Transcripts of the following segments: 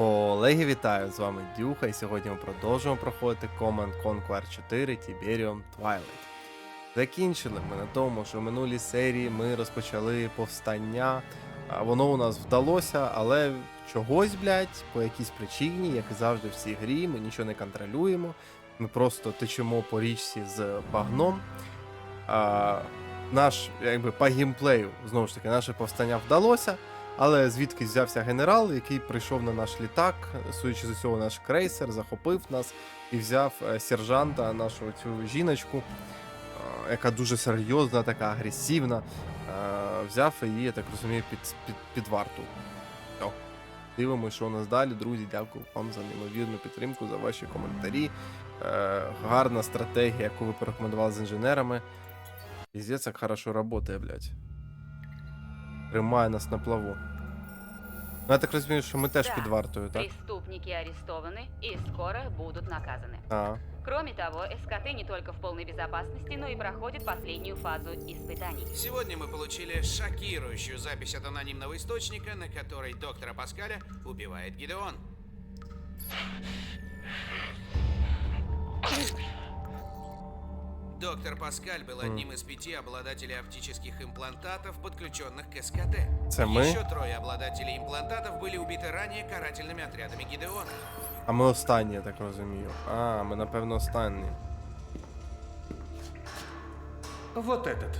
Колеги, вітаю! З вами Дюха, і сьогодні ми продовжуємо проходити Command Conquer 4 Tiberium Twilight. Закінчили ми на тому, що в минулій серії ми розпочали повстання. Воно у нас вдалося, але чогось, блядь, по якійсь причині, як і завжди в цій грі, ми нічого не контролюємо. Ми просто течемо по річці з багном. А, наш, якби по геймплею, знову ж таки, наше повстання вдалося. Але звідки взявся генерал, який прийшов на наш літак, судячи з усього, наш крейсер, захопив нас і взяв е, сержанта, нашу цю жіночку, е, яка дуже серйозна, така агресивна. е, Взяв її, я так розумію, під, під, під варту. О. Дивимося, що у нас далі. Друзі, дякую вам за неймовірну підтримку, за ваші коментарі. Гарна стратегія, яку ви порекомендували з інженерами. Піздець, як хорошо працює, блядь. Тримає нас на плаву. Ну, я так розумію, що ми теж Так. під вартою, так? Преступники арестованы и скоро будут наказаны. А, Кроме того, СКТ не только в полной безопасности, но и проходит последнюю фазу испытаний. Сегодня мы получили шокирующую запись от анонимного источника, на которой доктора Паскаля убивает Гидеон. Доктор Паскаль был одним из пяти обладателей оптических имплантатов, подключенных к СКТ. Це ми? Еще трое обладателей имплантатов были убиты ранее карательными отрядами Гидеона. а ми останні, я так розумію. А, ми напевно останні. Вот этот.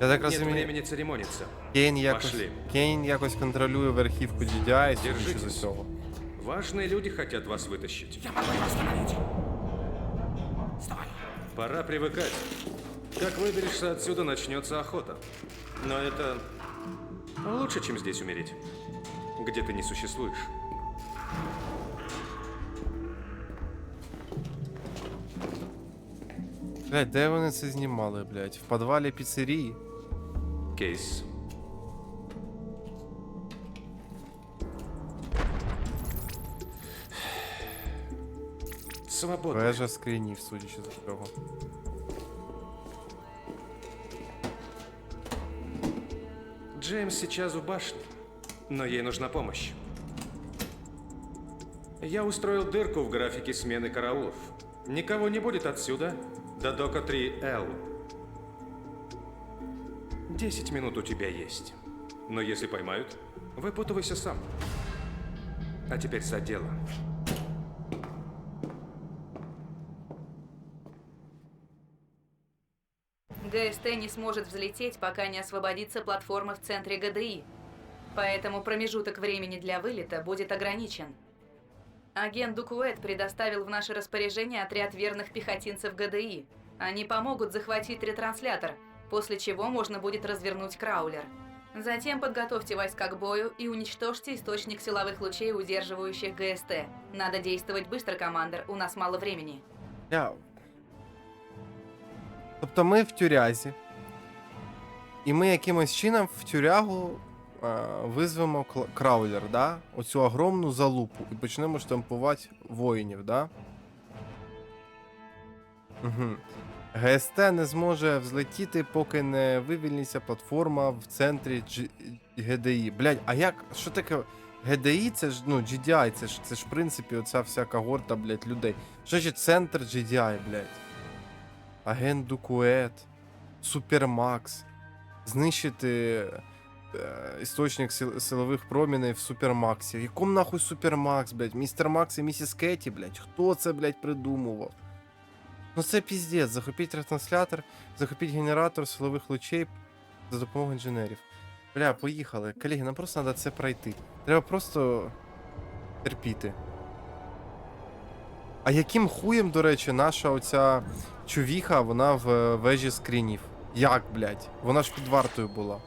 Я так Нет розумію, времени церемониться. Кейн якось, Пошли. Кейн якось контролює верхівку GDI, судячи з Держитесь. усього. Важные люди хотят вас вытащить. Я могу его остановить. Стой. Пора привыкать. Как выберешься отсюда, начнется охота. Но это лучше, чем здесь умереть. Где ты не существуешь. Блядь, де вони це знімали, блядь? В підвалі піцерії? Кейс. Свобода. Вежа скринів, судячи з усього. Джеймс сейчас у башни, но ей нужна помощь. Я устроил дырку в графике смены караулов. Никого не будет отсюда до дока 3Л. Десять минут у тебя есть. Но если поймают, выпутывайся сам. А теперь за дело. ГСТ не сможет взлететь, пока не освободится платформа в центре ГДИ. Поэтому промежуток времени для вылета будет ограничен. Агент Дукуэт предоставил в наше распоряжение отряд верных пехотинцев ГДИ. Они помогут захватить ретранслятор, после чего можно будет развернуть краулер. Затем подготовьте войска к бою и уничтожьте источник силовых лучей, удерживающих ГСТ. Надо действовать быстро, командир, у нас мало времени. Я... Тобто ми в тюрязі. І ми якимось чином в тюрягу е, визвемо краулер, да? Оцю огромну залупу і почнемо штампувати воїнів, да? Угу. ГСТ не зможе взлетіти, поки не вивільниться платформа в центрі G... GDI. Блять, а як? Що таке? GDI це ж, ну, GDI, це ж, це ж в принципі оця вся когорта, блять, людей. Що значить центр GDI, блять? Агент Дукует, Супермакс. Знищити е, істочник силових проміней в Супермаксі. В якому нахуй Супермакс, блядь? Містер Макс і місіс Кеті, блядь? Хто це, блядь, придумував? Ну це піздець. Захопіть ретранслятор, захопіть генератор силових лучей за допомогою інженерів. Бля, поїхали. Колеги, нам просто треба це пройти. Треба просто терпіти. А яким хуєм, до речі, наша оця чувіха, вона в е, вежі скрінів? Як, блядь? Вона ж під вартою була.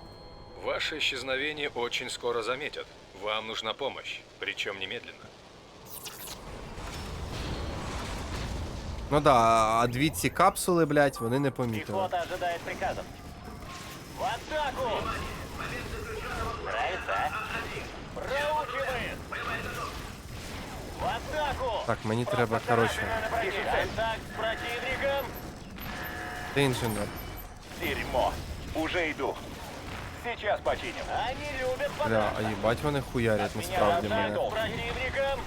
Ваше исчезновение очень скоро заметят. Вам нужна помощь, причем немедленно. Ну да, а дві ці капсули, блядь, вони не помітили. Пехота ожидает приказов. В атаку! Нравится, а? Проучивает! В атаку! Так, мені треба, коротше. Контакт с противником! Ти інженер. Дерьмо! Уже иду! Сейчас починим. Они любят Бля, а їбать вони хуярять насправді мене. противникам.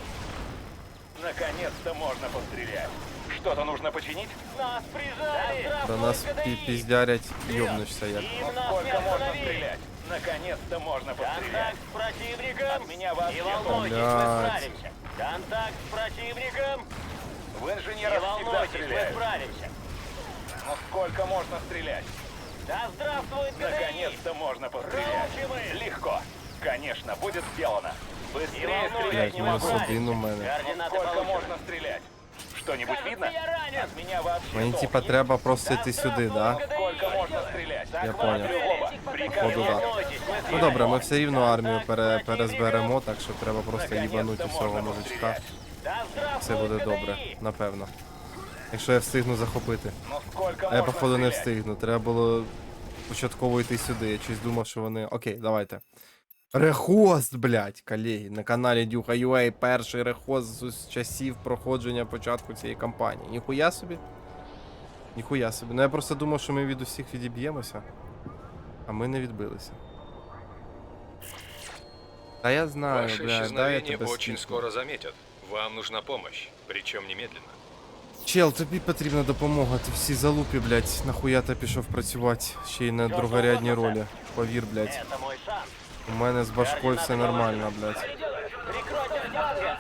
Наконец-то можно пострелять. Что-то нужно починить? Нас прижали. До нас пі- піздярять, йобнешся як. Сколько можно стрелять? Наконец-то можно пострелять. Контакт с противником. От меня вообще Не волнуйтесь, мы Блядь. справимся. Контакт с противником. В инженеров Не волнуйтесь, мы справимся. Но сколько можно стрелять? Да здравствует Наконец-то можно пострелять. Легко. Конечно, будет сделано. Быстрее стрелять не могу. мене. Сколько можно стрелять? Что-нибудь видно? От меня вообще Мені толк типа треба просто йти сюди, да? Сколько можно стрелять? Я понял. Походу, да. так. Ну добре, ми все рівно армію пере, перезберемо, так що треба просто їбанути цього мужичка. Все буде добре, напевно. Якщо я встигну захопити. Ну сколько А я можно походу не стрелять? встигну. Треба було початково йти сюди. Я щось думав, що вони. Окей, давайте. Рехост, блядь, колеги, на каналі Дюха UA перший рехост з часів проходження початку цієї кампанії. Ніхуя собі. Ніхуя собі. Ну я просто думав, що ми від усіх відіб'ємося. А ми не відбилися. Та я знаю, Ваше блядь, да, я тебе очень скоро заметят. Вам нужна помощь, причем немедленно. Чел, тобі потрібна допомога, ти всі залупі, блядь, нахуя ти пішов працювати, ще й на другорядній ролі. Повір, блядь. Это мой шанс. У мене з башкою все нормально, блядь. Прикройте фланги.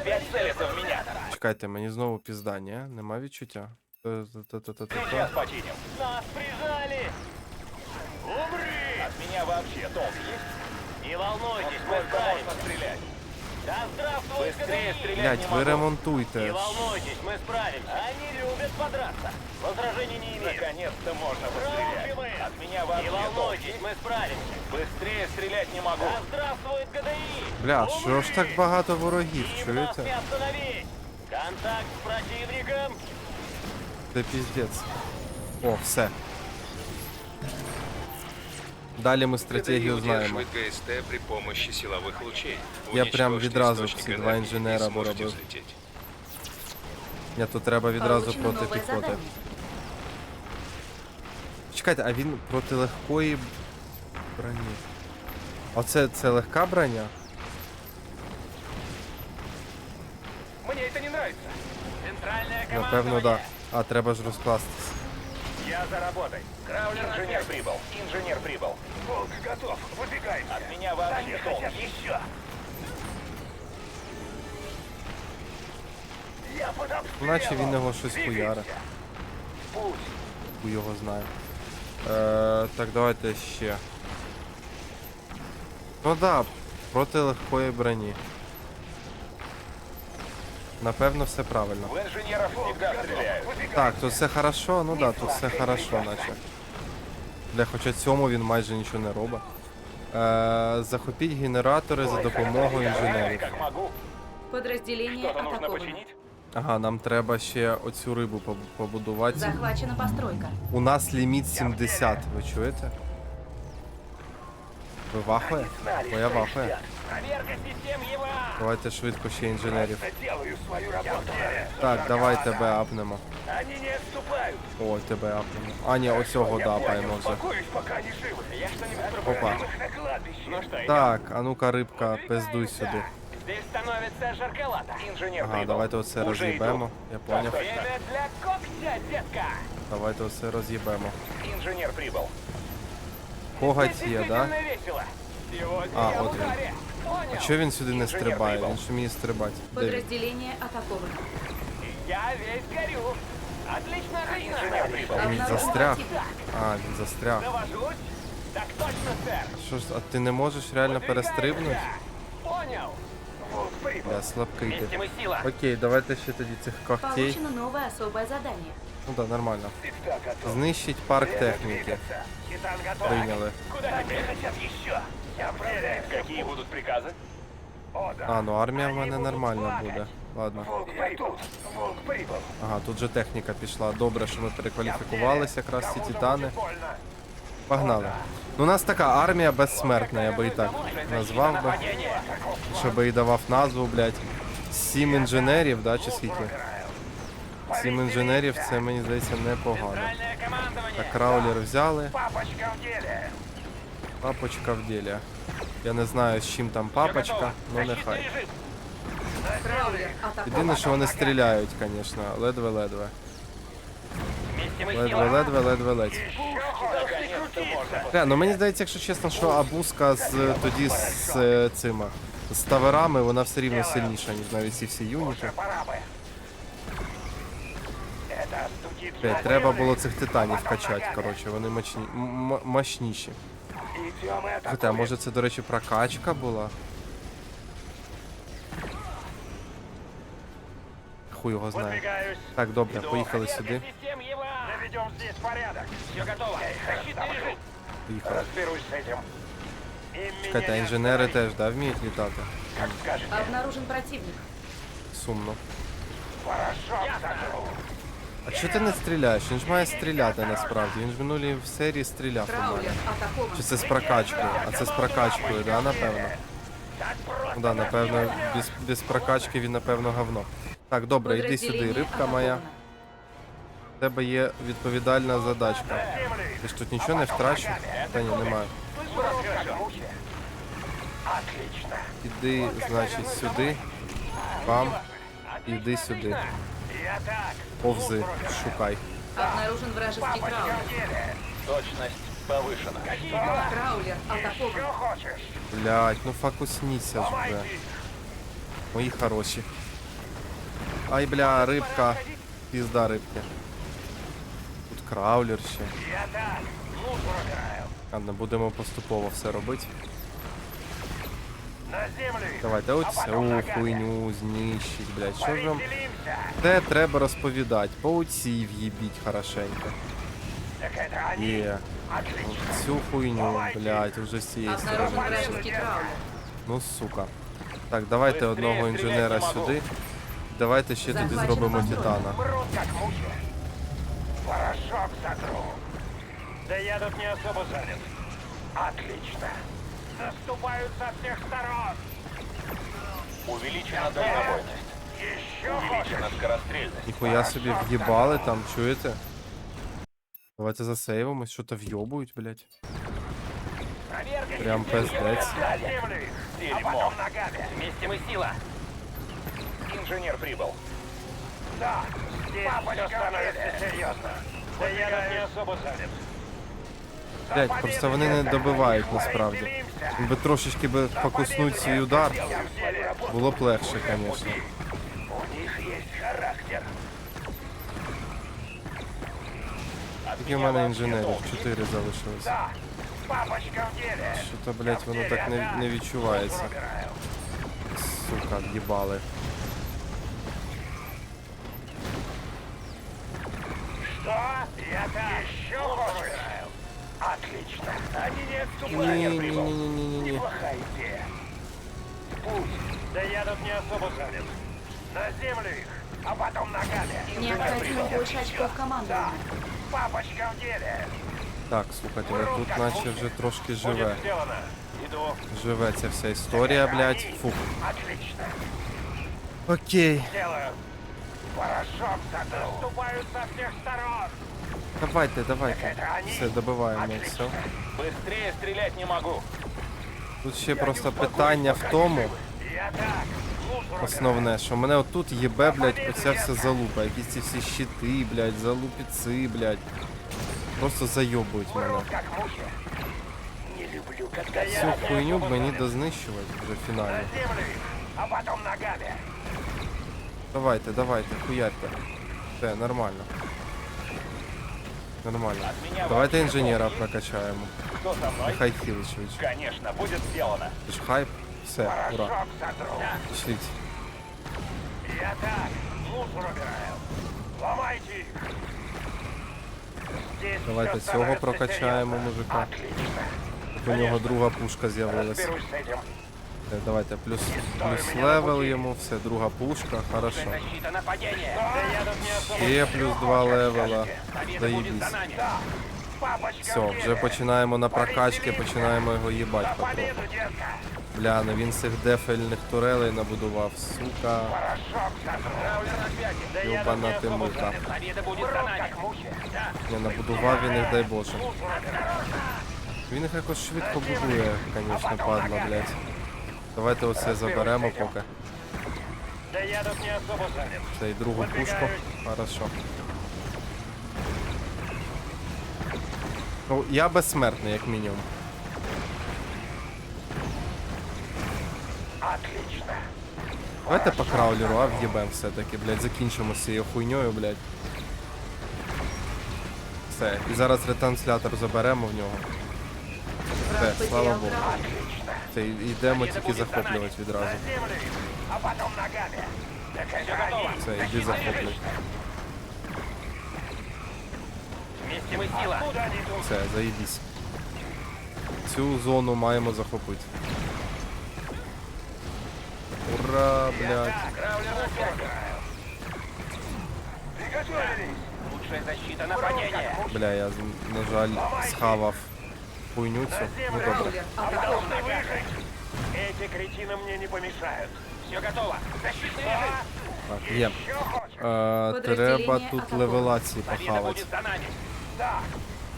Опять целится в меня. Чекайте, мені знову пізда, ні? Нема відчуття. Та-та-та-та-та-та. Сейчас починим. Нас прижали. Умри! От меня вообще толк есть? Не волнуйтесь, мы справимся. стрелять? Да здравствует Быстрее стрелять Блядь, не ви могу. ремонтуйте. Не волнуйтесь, мы справимся. Они любят подраться. Возражений не имею. Наконец-то можно пострелять. От меня вообще Не волнуйтесь, мы справимся. Быстрее стрелять не могу. Да здравствует ГДИ! Бля, що ж так багато ворогів, Им нас не чуєте? остановить! Контакт с противником! Це піздець. О, все. Далі ми стратегію ГДИ знаємо. удерживает ГСТ при помощи силовых лучей. Я прям Уничтожьте відразу источник ці два энергии и інженера сможете поробив. взлететь. Ні, тут треба відразу Получено проти новое піхоти. задание. Чекайте, а він проти легкої броні. Оце це легка броня? Мне это не нравится. Центральная Напевно, да. А, треба ж розкластись. Я за работой. Краулер Инженер прибыл. Инженер прибыл. Волк готов. Выбегай. От меня вообще толк. Еще. Наче він його щось хуяре. Пусть. Ху його знає. Е, так, давайте ще. Ну да, проти легкої броні. Напевно, все правильно. Так, тут все хорошо, ну да, тут все хорошо, наче. Для хоча цьому він майже нічого не робить. Е, захопіть генератори за допомогою інженерів. Подразделение атаковано. Ага, нам треба ще оцю рибу поб- побудувати. Захвачена постройка. У нас ліміт 70, ви чуєте? Ви вахує? Бо я вахує. Проверка систем ЕВА. Давайте швидко ще інженерів. Делаю свою работу. Так, давай тебе апнемо. Они не отступают. Ой, тебе апнемо. А, ні, оцього дапаємо вже. Успокоюсь, пока они живы. Я что-нибудь Опа. на кладбище. Ну что, Так, а ну-ка, рибка, пиздуй сюди. Здесь становится жарковато. Инженер Ага, давайте оце роз'їбемо. Я поняв. Время для когтя, детка. Давайте оце роз'їбемо. Инженер прибыл. Коготь є, да? весело. Сегодня А, я в от він. ударе. А Понял. чого він сюди не Інженер стрибає? прибув. Він ж вміє стрибати. Де він? Подразделение атаковано. Я весь горю. Отлично, Инженер прибыл. Він Обнаружен застряг. противник. А, він застряг. Завожусь? Так точно, сэр. Що ж, а ти не можеш реально перестрибнути? Понял. Волк прибыл. Я слабкий ти. Вместе мы сила. Окей, давайте ще тоді цих когтей. Получено новое особое задание. Ну так, нормально. Всегда готов. Знищить парк техніки. Титан готов. Прийняли. Куда теперь хотят еще? Я проверяю. Какие будут приказы? О, да. А, ну армія в мене нормальна буде. Ладно. Волк прибыл. Волк прибыл. Ага, тут же техніка пішла. Добре, що ми перекваліфікувалися якраз ці титани. Погнали. Ну, у нас така армія безсмертна, я би і так назвав би. Щоб і давав назву, блядь. Сім інженерів, да, чи скільки? Сім інженерів, це мені здається непогано. Так, краулер взяли. Папочка в ділі. Я не знаю, з чим там папочка, ну нехай. Єдине, що вони стріляють, звісно, ледве-ледве. Вместе мы Ледве, ледве, ледве, ледь. Наконец-то можно. Бля, ну мені здається, якщо чесно, що абузка з тоді з е, цими з таверами, вона все рівно сильніша, ніж навіть ці всі юніти. Пора бы. Это остудит Блядь, треба було цих титанів качати, коротше, вони мощні, м- м- мощніші. Идем это. Хоча, може це, до речі, прокачка була? Хуй його знає. Выдвигаюсь. Так, добре, Иду. поїхали Проверка сюди. Наведем здесь порядок. Все готово. Защитный режим. Поїхали. Разберусь с этим. Им меня Чекайте, а не інженери теж, да, вміють літати? Как скажете. Обнаружен противник. Сумно. Сотру. А чого ти не стріляєш? Він ж має стріляти насправді. Він ж в минулій серії стріляв. по-моєму. Краулер атакован. Чи це з прокачкою? А це з прокачкою, да, напевно? Ну да, напевно, без, без прокачки він, напевно, говно. Так, добре, йди сюди, Подразделение рибка моя. атаковано. В тебе є відповідальна задачка. Ти ж тут нічого не втрачу? Та ні, немає. Іди, значить, сюди. Бам. Іди сюди. Повзи, шукай. Обнаружен вражеский краулер. Точность повышена. Краулер атакован. Блять, ну фокусніться ж вже. Мої хороші. Ай, бля, рибка. Пізда рибки. Тут краулер ще. Я так. Лучше выбираю. Ладно, будемо поступово все робити. На землю. их. Давайте А оцю потом ногами. хуйню знищить, блядь. Що ж вам? Повеселимся. Те треба розповідати. По оцій в'їбіть хорошенько. Так это они. Є. Отлично. Цю хуйню, блядь, уже з цієї Обнаружен сторони. вражеский краулер. Ну сука. Так, давайте Быстрее одного стріляти інженера не можу. сюди. Давайте ще тоді Захвачено зробимо контроль. титана. Мрут как мухи. Порошок сотру. Да я тут не особо занят. Отлично. Наступают со всех сторон. Увеличена дальнобойность. Еще Увеличена хочешь? скорострельность. Ніхуя собі в'їбали там, чуєте? Давайте засейвимось, що то в'йобують, блядь. Проверка Прям систем пиздец. ЕВА. На землю их. А Дерьмо. потом ногами. Вместе мы сила. Инженер прибыл. Да, здесь все становится серьезно. Да я не особо занят. Блядь, просто вони не добивають насправді. Якби трошечки би фокуснуть свій удар, було б легше, звісно. Тільки в мене інженерів, чотири залишилось. Да, папочка в деле. Що то, блядь, воно так не, не відчувається. Сука, в'їбали. Что? Я так. Еще хочешь? Отлично. Они не отступают. Ні-ні-ні-ні-ні-ні. Неплохая идея. Пусть. Да я тут не особо занят. На землю их, а потом ногами. Необходимо больше очков командования. Папочка в деле. Так, слухайте, ну тут наче вже трошки живе. Будет сделано. Иду. Живе ця вся історія, блядь. Фух. Отлично. Окей. Порошок. Наступают со всех сторон. Давайте, давайте. Все, добиваємо все. Быстрее стрелять не могу. Тут ще просто питання в тому, Я так. Лучше основне, що мене отут їбе, блядь, оця вся залупа. Якісь ці всі щити, блядь, залупіці, блядь. Просто зайобують мене. Как мухи. Не люблю, когда я Цю хуйню мені дознищувати вже фінально. на а потом ногами. Давайте, давайте, хуярьте. Все, нормально. Нормально. Давайте інженера прокачаємо. Мной? Нехай. Конечно, будет сделано. Це ж хайп. Все, ура. Пішліть. Я так. Лучше выбираю. Ломайте их. Здесь Давайте цього прокачаємо мужика. У нього друга пушка з'явилась. Этим. Е, Давайте плюс, плюс левел йому, все, друга пушка, хорошо. Ще плюс два левела. Все, вже починаємо на прокачки, починаємо його їбать потроху. Бля, ну він цих дефельних турелей набудував, сука. Не ти мука. Не набудував він їх, дай Боже. Він їх якось швидко будує, звісно, падла, блядь. Давайте оце заберемо поки. Да я тут не особо занят. Це і другу пушку. Хорошо. Ну, я безсмертний, як мінімум. Отлично. Давайте по краулеру, а в'єбем все-таки, блядь, закінчимо з цією хуйньою, блядь. Все, і зараз ретранслятор заберемо в нього. Все, слава Богу. Це і- йдемо тільки захоплювати відразу. Все, іди захоплюй. Все, заїбісь. Цю зону маємо захопити. Ура, блядь. Бля, я, на жаль, схавав хуйню цю. Ну добре. Краулер атакован. Должны выжить. Эти кретины мне не помешают. Все готово. Защитный режим. Так, є. Еще хочешь? Е, Подрозділення треба тут атаковано. левелації Победа похавати. будет за нами. Да.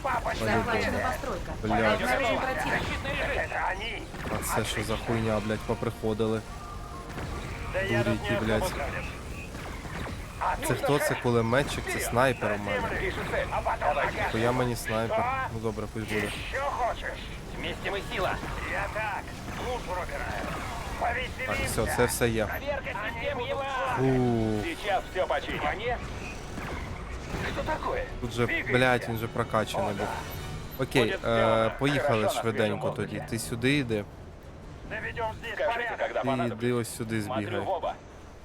Папочка, Захвачена где? постройка. Блядь. Обнаружен противник. Защитный режим. Это они. А це що за хуйня, блядь, поприходили. Да я тут Дурики, не блядь. Це хто? Це кулеметчик, це снайпер у мене. То я мені снайпер. Ну добре, пусть буде. Еще хочешь? Вместе мы сила. Я так. Лучше убираю. Так, все, це все є. Проверка систем. Фу, Сейчас все починим. А? Что такое? тут же, блядь, він же прокачаний був. Окей, е, поїхали швиденько тоді. Ти сюди йди, Наведем здесь порядок. ти йди ось сюди збігай.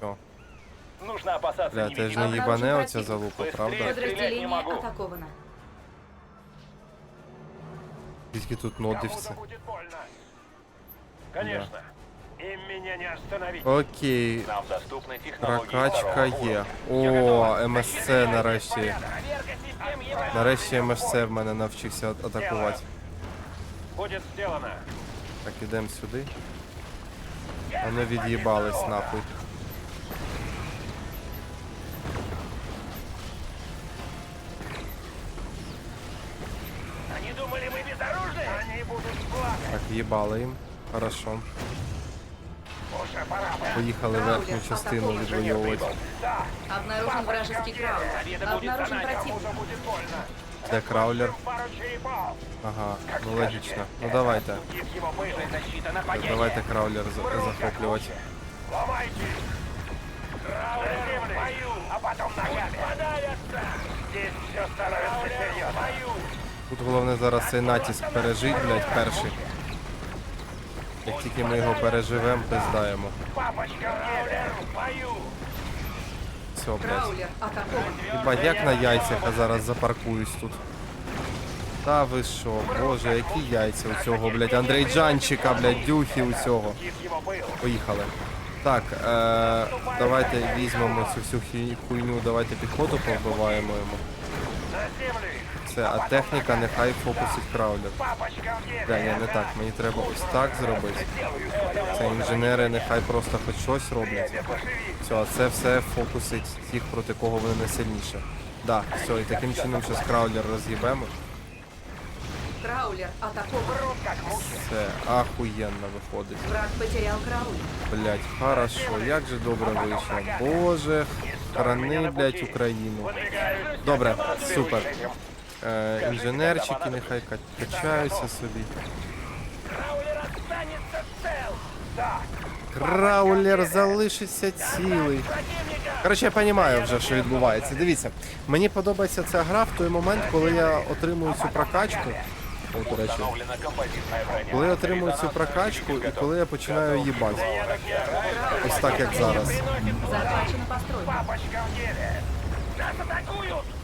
Все. Нужно опасаться Бля, теж не Обнаружен їбане оця залупа, правда? Подразделение могу. атаковано. Тільки тут нодився. Кому-то будет больно. Конечно. Им меня не остановить. Окей, Нам доступны технологии прокачка є. О, МСЦ нарешті. Проверка систем. Нарешті МСЦ в мене навчився атакувати. Будет сделано. Так, ідемо сюди. Вони від'їбались нахуй. безоружны? Они будут плакать. Так, їбали їм. Хорошо. Уже пора бы. Поїхали верхню частину відвоювати. Да. Обнаружен вражеский краулер. Обнаружен противник. Кому-то будет больно. Де краулер? Пару черепов. Ага, ну логічно. Ну давайте. Тут его было. Защита Так, нападения. давайте краулер за- захоплювати. Ломайте. Краулер в бою. А потом ногами. Подавятся. Здесь все становится серьезно. Бою. Тут головне зараз цей натиск пережить, блядь, перший. Як тільки ми його переживемо, пиздаємо. Все, блядь. Хіба як на яйцях, а зараз запаркуюсь тут. Та ви що, боже, які яйця у цього, блядь, Андрейджанчика, блядь, дюхи у цього. Поїхали. Так, е, давайте візьмемо цю всю хуйню, давайте піхоту повбиваємо йому. Все, а техніка нехай фокусить краулер. Деле. ні, не так, мені треба ось так зробити. Це інженери нехай просто хоч щось роблять. Все, а це все фокусить тих, проти кого вони найсильніше. Да, все, і таким чином зараз краулер роз'їбемо. Краулер атакован. Все, ахуєнно виходить. Враг потерял краулер. Блять, хорошо, як же добре вийшло. Боже, храни, блять, Україну. Добре, супер. Е, інженерчики нехай качаються собі. Краулер останется цел. Да. Краулер залишиться цілий. Коротше, я розумію вже, що відбувається. Дивіться, мені подобається ця гра в той момент, коли я отримую цю прокачку. О, до речі, коли я отримую цю прокачку і коли я починаю їбати. Ось так як зараз. Захвачена постройка. Папочка в деле. Нас атакуют.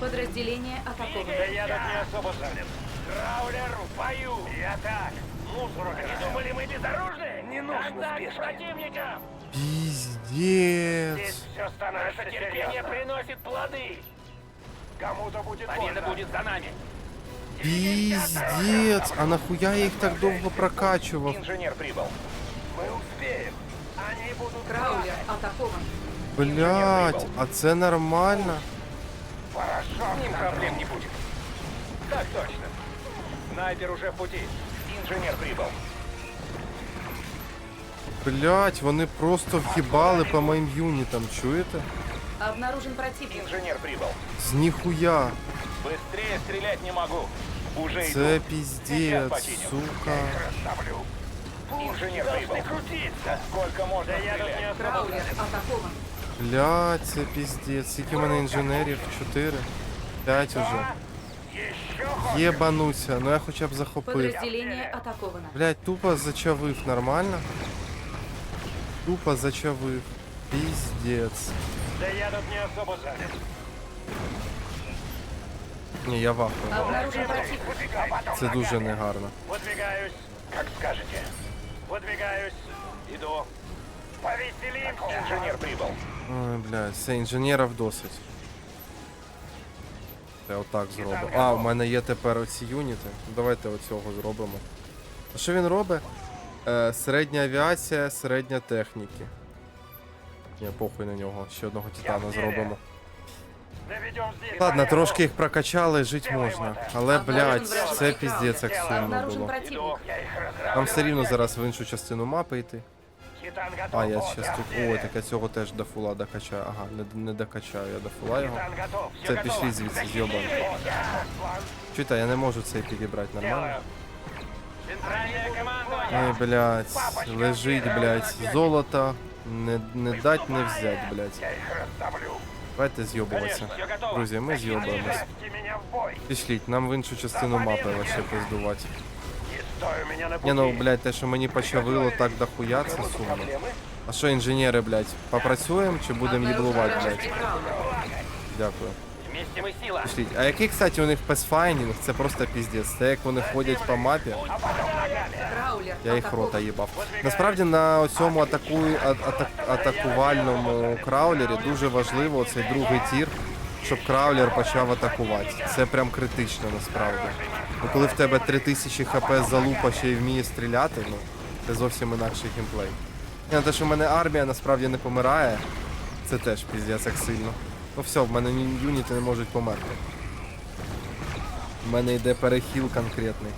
Подразделение Да атаковано. я тут не особо занят. Краулер в бою. Я так. Мусор убираю. Они думали, мы безоружны? Не нужно спешки. противников. Піздець. Здесь все становится терпение приносит плоды. Кому-то будет Победа будет за нами. Піздець. А нахуя я їх так довго прокачував? Инженер прибыл. Мы успеем. Они будут Краулер атакован. Блять, а це нормально? хорошо. С ним проблем не будет. Так точно. Снайпер уже в пути. Инженер прибыл. Блять, вони просто в'їбали по моїм юнітам, чуєте? Обнаружен противник. Инженер прибыл. З ніхуя. Быстрее стрелять не могу. Уже Це иду. піздець, починю. сука. Расставлю. Инженер прибыл. Да сколько можно стрелять? Краулер атакован. Блять, це піздець. Скільки в мене інженерів? Чотири? П'ять уже. Єбануся, ну я хоча б захопив. Подразделение атаковано. Блять, тупо зачавив нормально. Тупо зачавив. Піздець. Да я тут не особо занят. Ні, я вахую. Обнаружен противник. Це дуже негарно. Выдвигаюсь. Как скажете. Выдвигаюсь. Иду. Инженер прибыл. Ой, блядь, все, інженерів досить. Я отак зроблю. А, у мене є тепер оці юніти. Давайте оцього зробимо. А що він робить? Е, середня авіація, середня техніки. Ні, похуй на нього. Ще одного титана зробимо. Ладно, трошки їх прокачали, жити можна. Але, блядь, це піздець як сумно було. Нам все рівно зараз в іншу частину мапи йти. А, я щас тут. Ой, так я цього теж до фула докачаю. Ага, не, не докачаю я до фула його. Це пішли звідси зйобані. Чуйте, я не можу цей підібрати нормально. Ой, блядь, лежить, блядь, золото. Не, не дать, не взять, блядь. Давайте з'йобуватися. Друзі, ми бой. Пішліть, нам в іншу частину мапи вообще пиздувати. Не ну, блядь, те, що мені почавило так дохуя, це сумно. А що, інженери, блядь, попрацюємо чи будемо їблувати, блядь? Дякую. Пішліть. А який, кстати, у них песфайнінг, це просто піздець. Це як вони ходять по мапі, я їх рота їбав. Насправді на цьому атаку... а- атак... атакувальному краулері дуже важливо цей другий тір, щоб краулер почав атакувати. Це прям критично насправді. Ну, коли в тебе 3000 хп залупа ще й вміє стріляти, ну це зовсім інакший геймплей. Ні, ну, те, що в мене армія насправді не помирає, це теж піздець як сильно. Ну все, в мене юніти не можуть померти. У мене йде перехіл конкретний.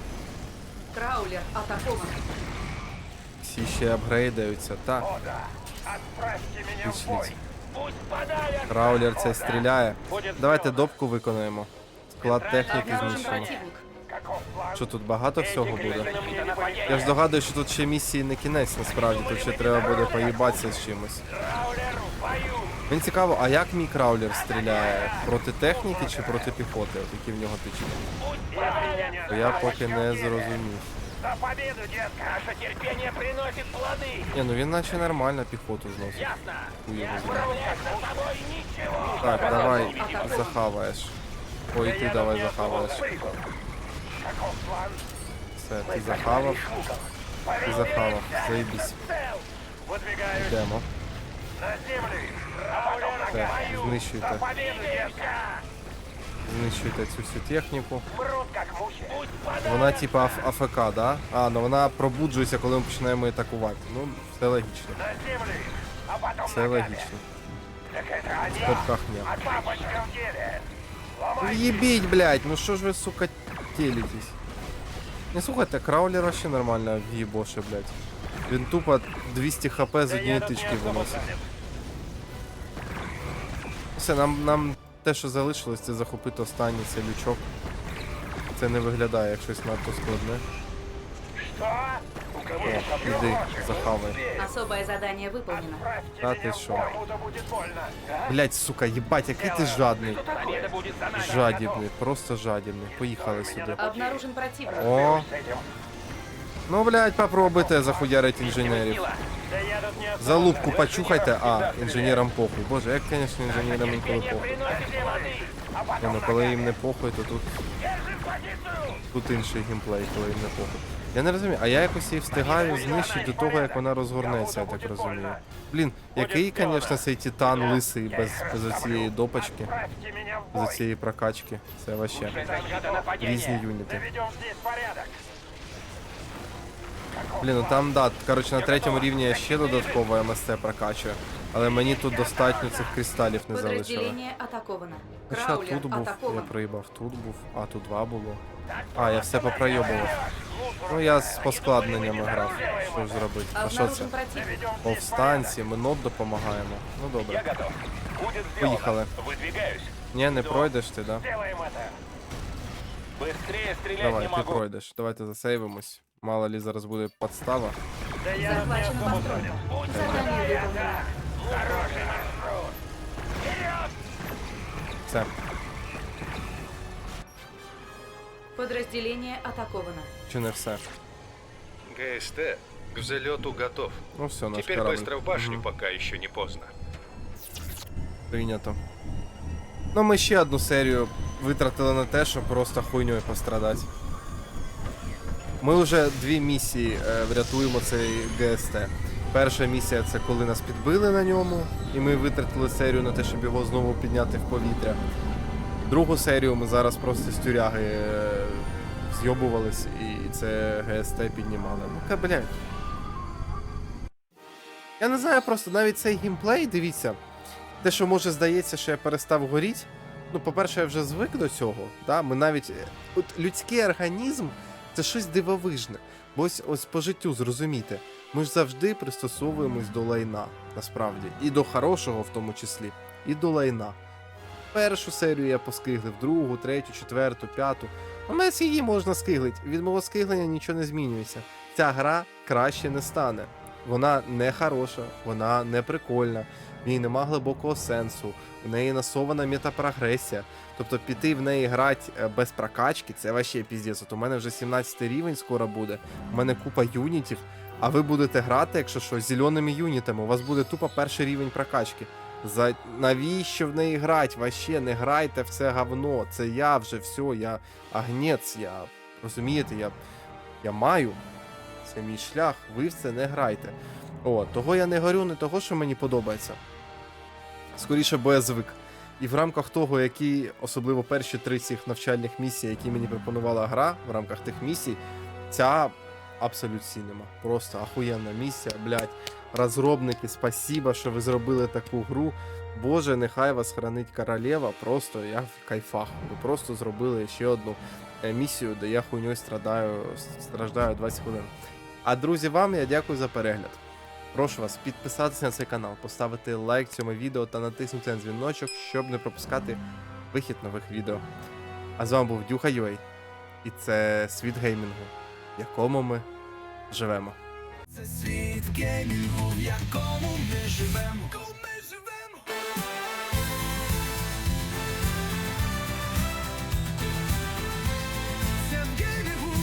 Краулер атакован. Всі ще апгрейдаються. Так, пішліть. Краулер цей стріляє. Давайте допку виконаємо. Склад техніки Обнаружен Що тут багато всього буде? Я ж догадую, що тут ще місії не кінець, насправді, тут ще треба буде поїбатися з чимось. Мені цікаво, а як мій краулер стріляє? Проти техніки чи проти піхоти? От які в нього тички? Не То я поки не зрозумів. За. Ні, ну він наче нормально піхоту зносить. Так, давай захаваєш. Ой, ти давай захаваєш. Все, ти захавав, ти захавав. Заїбісь. Йдемо. Так, знищуйте. Знищуйте цю всю техніку. Вона типа аф- АФК, да? А, ну вона пробуджується, коли ми починаємо атакувати. Ну, все логічно. Все логічно. В деле. Ломай. Єбіть, блядь, ну що ж ви, сука, телитесь? Не слухайте, краулер вообще нормально в'їбоше, блядь. Він тупо 200 хп з однієї тички виносить. Все, нам, нам те, що залишилось, це захопити останній цей лючок. Це не виглядає як щось надто складне. Что? У кого О, іди, захавай. Особое задание выполнено. Отправьте Да меня ты в шо? бой, Кому-то будет больно. Блять, сука, їбать, який ти жадний. Победа будет за нами. Жадібний, просто жадібний. Поїхали сюди. Обнаружен противник. О, С этим. ну блять, попробуйте захуярить інженерів. Да я тут не особо Залупку занят. почухайте, а інженерам похуй. Боже, як, звісно, інженерам інколи Терпение похуй. приносит плоды. А Ні, потом ну коли їм не похуй, то тут, Держим позицию. тут інший геймплей, коли їм не похуй. Я не розумію, а я якось її встигаю знищити до того, як вона розгорнеться, я так розумію. Блін, який, звісно, цей титан лисий без, без цієї меня без цієї прокачки. Це вообще різні юніти. Блін, ну там, да, коротше, на третьому рівні я ще додатково МСЦ прокачую. Але мені тут достатньо цих кристалів не залишило. Подразделение атаковано. Хоча Краулер тут був, я атакован. проїбав, тут був, а тут два було. А, я все попройобував. Ну я з поскладненнями грав. Що ж зробити? А що це? Обнаружен противник. Повстанці, ми нот допомагаємо. Ну Я добре. готов. Будет сделано. Поїхали. Выдвигаюсь. Ні, не пройдеш ти, да? Делаем это. Быстрее стрелять Давай, не ти могу. пройдеш. Давайте засейвимось. Мало лі зараз буде подстава. Захвачена постройка. Задание выполнено. Все. Подразделение атаковано. Чи не все? ГСТ к взлету готов. Ну все, наш Теперь корабль. быстро в башню, Мгм, пока еще не поздно. Прийнято. Ну, ми ще одну серію витратили на те, щоб просто хуйньою пострадати. Ми вже дві місії е, врятуємо цей ГСТ. Перша місія це коли нас підбили на ньому, і ми витратили серію на те, щоб його знову підняти в повітря. Другу серію ми зараз просто з тюряги е, зйобувались і це ГСТ піднімали. Ну ка, блядь. Я не знаю просто навіть цей геймплей, дивіться. Те, що може здається, що я перестав горіти. Ну, по-перше, я вже звик до цього. Да? Ми навіть. е, От людський організм це щось дивовижне. Бо ось, ось по життю зрозумійте, ми ж завжди пристосовуємось до лайна, насправді. І до хорошого в тому числі, і до лайна. Першу серію я поскиглив, другу, третю, четверту, п'яту. Мене з її можна скиглить. Від мого скиглення нічого не змінюється. Ця гра краще не стане. Вона не хороша, вона не прикольна, в ній нема глибокого сенсу, в неї насована метапрогресія. Тобто піти в неї грати е, без прокачки, це вообще піздець. От у мене вже 17 рівень скоро буде, у мене купа юнітів, а ви будете грати, якщо що, зеленими юнітами, у вас буде тупо перший рівень прокачки. За навіщо в неї грати? Вообще не грайте в це говно. Це я вже все, я агнець, я розумієте, я, я маю. Це мій шлях, ви в це не грайте. О, того я не горю, не того, що мені подобається. Скоріше, бо я звик. І в рамках того, які, особливо перші три цих навчальних місій, які мені пропонувала гра, в рамках тих місій, ця абсолют сінема. Просто ахуєнна місія, блядь. Розробники, спасіба, що ви зробили таку гру. Боже, нехай вас хранить королева. Просто я в кайфах. Ви просто зробили ще одну е, місію, де я хуйньою страдаю, страждаю 20 хвилин. А друзі, вам я дякую за перегляд. Прошу вас підписатися на цей канал, поставити лайк цьому відео та натиснути на дзвіночок, щоб не пропускати вихід нових відео. А з вами був Дюха Юей, і це світ геймінгу, в якому ми живемо. Це світ геймінгу, в якому ми живемо. Це в геймінгу,